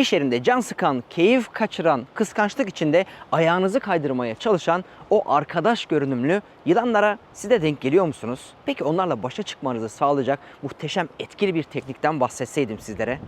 İş yerinde can sıkan, keyif kaçıran, kıskançlık içinde ayağınızı kaydırmaya çalışan o arkadaş görünümlü yılanlara siz de denk geliyor musunuz? Peki onlarla başa çıkmanızı sağlayacak muhteşem etkili bir teknikten bahsetseydim sizlere.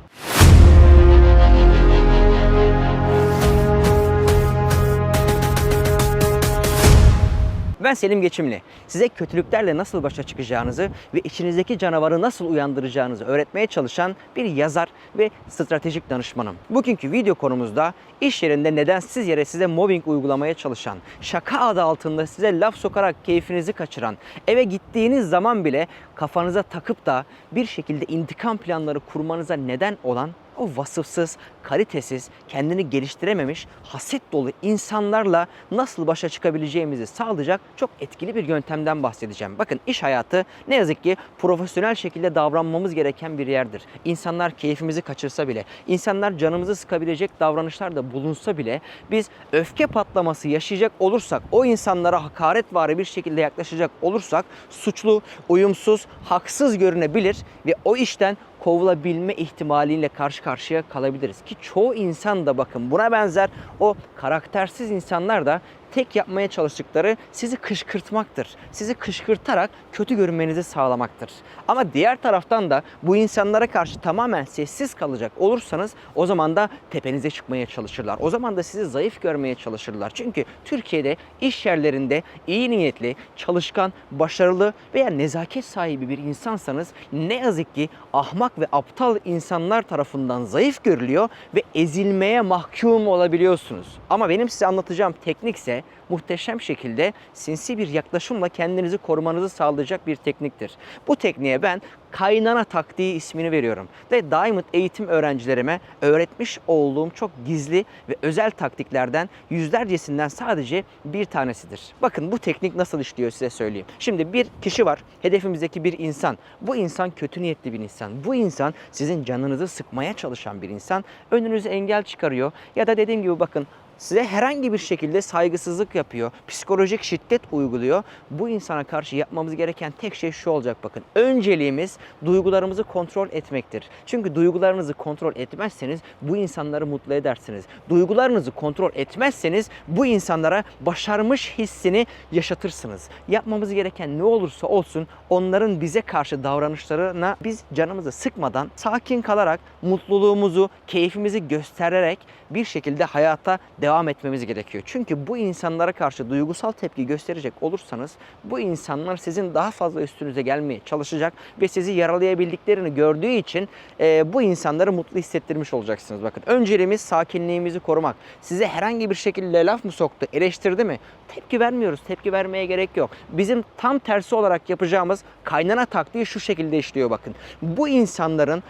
Ben Selim Geçimli. Size kötülüklerle nasıl başa çıkacağınızı ve içinizdeki canavarı nasıl uyandıracağınızı öğretmeye çalışan bir yazar ve stratejik danışmanım. Bugünkü video konumuzda iş yerinde nedensiz yere size mobbing uygulamaya çalışan, şaka adı altında size laf sokarak keyfinizi kaçıran, eve gittiğiniz zaman bile kafanıza takıp da bir şekilde intikam planları kurmanıza neden olan o vasıfsız, kalitesiz, kendini geliştirememiş, haset dolu insanlarla nasıl başa çıkabileceğimizi sağlayacak çok etkili bir yöntemden bahsedeceğim. Bakın iş hayatı ne yazık ki profesyonel şekilde davranmamız gereken bir yerdir. İnsanlar keyfimizi kaçırsa bile, insanlar canımızı sıkabilecek davranışlarda bulunsa bile biz öfke patlaması yaşayacak olursak, o insanlara hakaretvari bir şekilde yaklaşacak olursak suçlu, uyumsuz, haksız görünebilir ve o işten kovulabilme ihtimaliyle karşı karşıya kalabiliriz. Ki çoğu insan da bakın buna benzer o karaktersiz insanlar da tek yapmaya çalıştıkları sizi kışkırtmaktır. Sizi kışkırtarak kötü görünmenizi sağlamaktır. Ama diğer taraftan da bu insanlara karşı tamamen sessiz kalacak olursanız o zaman da tepenize çıkmaya çalışırlar. O zaman da sizi zayıf görmeye çalışırlar. Çünkü Türkiye'de iş yerlerinde iyi niyetli, çalışkan, başarılı veya nezaket sahibi bir insansanız ne yazık ki ahmak ve aptal insanlar tarafından zayıf görülüyor ve ezilmeye mahkum olabiliyorsunuz. Ama benim size anlatacağım muhteşem şekilde sinsi bir yaklaşımla kendinizi korumanızı sağlayacak bir tekniktir. Bu tekniğe ben kaynana taktiği ismini veriyorum. Ve Diamond eğitim öğrencilerime öğretmiş olduğum çok gizli ve özel taktiklerden yüzlercesinden sadece bir tanesidir. Bakın bu teknik nasıl işliyor size söyleyeyim. Şimdi bir kişi var, hedefimizdeki bir insan. Bu insan kötü niyetli bir insan. Bu insan sizin canınızı sıkmaya çalışan bir insan. Önünüze engel çıkarıyor ya da dediğim gibi bakın size herhangi bir şekilde saygısızlık yapıyor, psikolojik şiddet uyguluyor. Bu insana karşı yapmamız gereken tek şey şu olacak bakın. Önceliğimiz duygularımızı kontrol etmektir. Çünkü duygularınızı kontrol etmezseniz bu insanları mutlu edersiniz. Duygularınızı kontrol etmezseniz bu insanlara başarmış hissini yaşatırsınız. Yapmamız gereken ne olursa olsun onların bize karşı davranışlarına biz canımızı sıkmadan sakin kalarak mutluluğumuzu, keyfimizi göstererek bir şekilde hayata devam etmemiz gerekiyor. Çünkü bu insanlara karşı duygusal tepki gösterecek olursanız bu insanlar sizin daha fazla üstünüze gelmeye çalışacak ve sizi yaralayabildiklerini gördüğü için e, bu insanları mutlu hissettirmiş olacaksınız. Bakın önceliğimiz sakinliğimizi korumak. Size herhangi bir şekilde laf mı soktu, eleştirdi mi? Tepki vermiyoruz. Tepki vermeye gerek yok. Bizim tam tersi olarak yapacağımız kaynana taktiği şu şekilde işliyor bakın. Bu insanların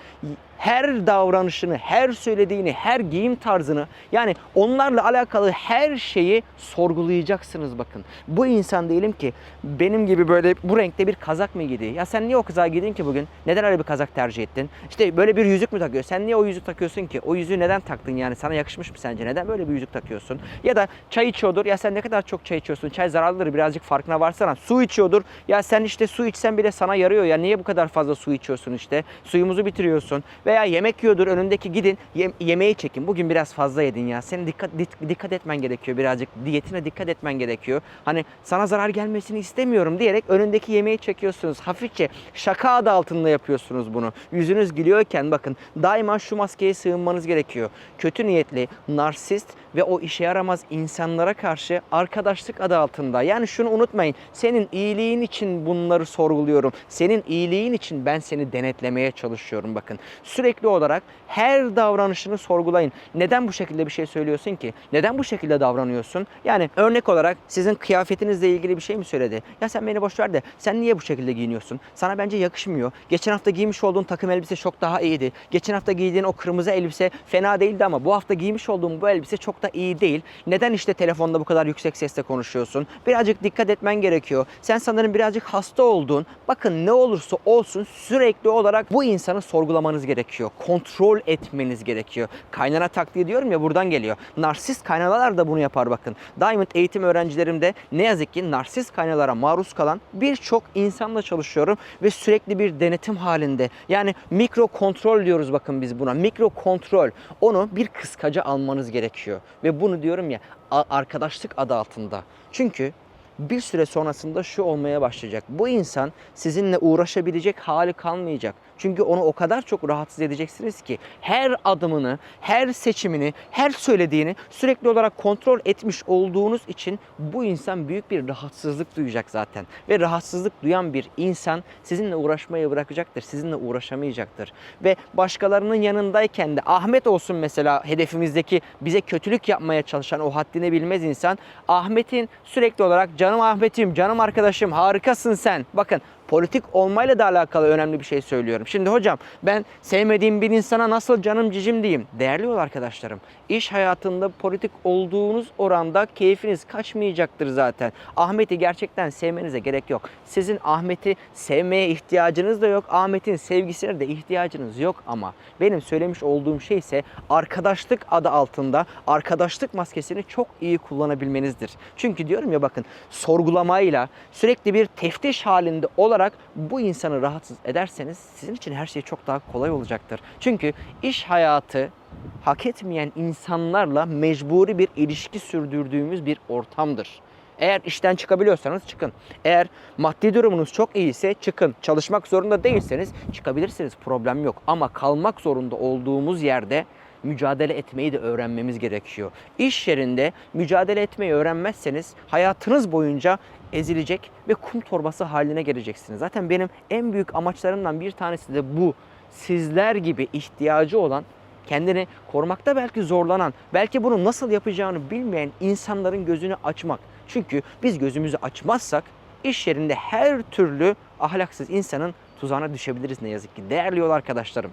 her davranışını, her söylediğini, her giyim tarzını yani onlarla alakalı her şeyi sorgulayacaksınız bakın. Bu insan diyelim ki benim gibi böyle bu renkte bir kazak mı giydi? Ya sen niye o kazağı giydin ki bugün? Neden öyle bir kazak tercih ettin? İşte böyle bir yüzük mü takıyor? Sen niye o yüzüğü takıyorsun ki? O yüzüğü neden taktın yani? Sana yakışmış mı sence? Neden böyle bir yüzük takıyorsun? Ya da çay içiyordur. Ya sen ne kadar çok çay içiyorsun? Çay zararlıdır birazcık farkına varsana. Su içiyordur. Ya sen işte su içsen bile sana yarıyor ya. Niye bu kadar fazla su içiyorsun işte? Suyumuzu bitiriyorsun. Veya yemek yiyordur önündeki gidin ye- yemeği çekin. Bugün biraz fazla yedin ya. Senin dikkat dik- dikkat etmen gerekiyor birazcık. Diyetine dikkat etmen gerekiyor. Hani sana zarar gelmesini istemiyorum diyerek önündeki yemeği çekiyorsunuz. Hafifçe şaka adı altında yapıyorsunuz bunu. Yüzünüz gülüyorken bakın daima şu maskeye sığınmanız gerekiyor. Kötü niyetli, narsist ve o işe yaramaz insanlara karşı arkadaşlık adı altında. Yani şunu unutmayın. Senin iyiliğin için bunları sorguluyorum. Senin iyiliğin için ben seni denetlemeye çalışıyorum bakın. Sürekli olarak her davranışını sorgulayın. Neden bu şekilde bir şey söylüyorsun ki? Neden bu şekilde davranıyorsun? Yani örnek olarak sizin kıyafetinizle ilgili bir şey mi söyledi? Ya sen beni boş ver de sen niye bu şekilde giyiniyorsun? Sana bence yakışmıyor. Geçen hafta giymiş olduğun takım elbise çok daha iyiydi. Geçen hafta giydiğin o kırmızı elbise fena değildi ama bu hafta giymiş olduğun bu elbise çok da iyi değil. Neden işte telefonda bu kadar yüksek sesle konuşuyorsun? Birazcık dikkat etmen gerekiyor. Sen sanırım birazcık hasta oldun. Bakın ne olursa olsun sürekli olarak bu insanı sorgulamanız gerekiyor. Gerekiyor. Kontrol etmeniz gerekiyor. Kaynana taktiği diyorum ya buradan geliyor. Narsist kaynalar da bunu yapar bakın. Diamond eğitim öğrencilerimde ne yazık ki narsist kaynalara maruz kalan birçok insanla çalışıyorum ve sürekli bir denetim halinde. Yani mikro kontrol diyoruz bakın biz buna. Mikro kontrol. Onu bir kıskaca almanız gerekiyor. Ve bunu diyorum ya arkadaşlık adı altında. Çünkü bir süre sonrasında şu olmaya başlayacak. Bu insan sizinle uğraşabilecek hali kalmayacak. Çünkü onu o kadar çok rahatsız edeceksiniz ki her adımını, her seçimini, her söylediğini sürekli olarak kontrol etmiş olduğunuz için bu insan büyük bir rahatsızlık duyacak zaten. Ve rahatsızlık duyan bir insan sizinle uğraşmayı bırakacaktır. Sizinle uğraşamayacaktır. Ve başkalarının yanındayken de Ahmet olsun mesela hedefimizdeki bize kötülük yapmaya çalışan o haddini bilmez insan. Ahmet'in sürekli olarak canım Ahmet'im, canım arkadaşım harikasın sen. Bakın politik olmayla da alakalı önemli bir şey söylüyorum. Şimdi hocam ben sevmediğim bir insana nasıl canım cicim diyeyim? Değerli yol arkadaşlarım. İş hayatında politik olduğunuz oranda keyfiniz kaçmayacaktır zaten. Ahmet'i gerçekten sevmenize gerek yok. Sizin Ahmet'i sevmeye ihtiyacınız da yok. Ahmet'in sevgisine de ihtiyacınız yok ama benim söylemiş olduğum şey ise arkadaşlık adı altında arkadaşlık maskesini çok iyi kullanabilmenizdir. Çünkü diyorum ya bakın sorgulamayla sürekli bir teftiş halinde olarak bu insanı rahatsız ederseniz sizin için her şey çok daha kolay olacaktır. Çünkü iş hayatı hak etmeyen insanlarla mecburi bir ilişki sürdürdüğümüz bir ortamdır. Eğer işten çıkabiliyorsanız çıkın. Eğer maddi durumunuz çok iyiyse çıkın. Çalışmak zorunda değilseniz çıkabilirsiniz. Problem yok. Ama kalmak zorunda olduğumuz yerde mücadele etmeyi de öğrenmemiz gerekiyor. İş yerinde mücadele etmeyi öğrenmezseniz hayatınız boyunca ezilecek ve kum torbası haline geleceksiniz. Zaten benim en büyük amaçlarımdan bir tanesi de bu. Sizler gibi ihtiyacı olan kendini korumakta belki zorlanan, belki bunu nasıl yapacağını bilmeyen insanların gözünü açmak. Çünkü biz gözümüzü açmazsak iş yerinde her türlü ahlaksız insanın tuzağına düşebiliriz ne yazık ki. Değerli yol arkadaşlarım.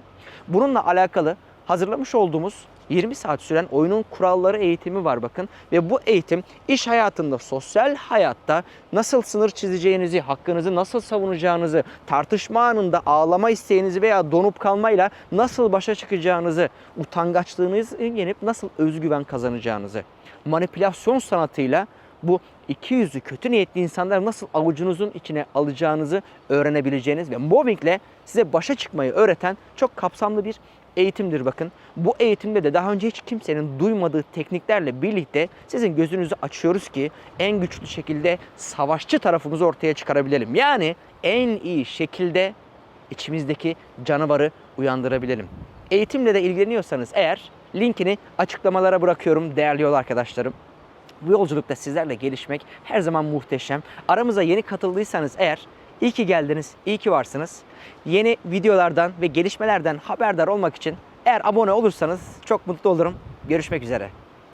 Bununla alakalı hazırlamış olduğumuz 20 saat süren oyunun kuralları eğitimi var bakın. Ve bu eğitim iş hayatında, sosyal hayatta nasıl sınır çizeceğinizi, hakkınızı nasıl savunacağınızı, tartışma anında ağlama isteğinizi veya donup kalmayla nasıl başa çıkacağınızı, utangaçlığınızı yenip nasıl özgüven kazanacağınızı, manipülasyon sanatıyla bu iki yüzlü kötü niyetli insanları nasıl avucunuzun içine alacağınızı öğrenebileceğiniz ve mobbingle size başa çıkmayı öğreten çok kapsamlı bir eğitimdir bakın. Bu eğitimde de daha önce hiç kimsenin duymadığı tekniklerle birlikte sizin gözünüzü açıyoruz ki en güçlü şekilde savaşçı tarafımızı ortaya çıkarabilelim. Yani en iyi şekilde içimizdeki canavarı uyandırabilelim. Eğitimle de ilgileniyorsanız eğer linkini açıklamalara bırakıyorum değerli yol arkadaşlarım. Bu yolculukta sizlerle gelişmek her zaman muhteşem. Aramıza yeni katıldıysanız eğer iyi ki geldiniz, iyi ki varsınız. Yeni videolardan ve gelişmelerden haberdar olmak için eğer abone olursanız çok mutlu olurum. Görüşmek üzere.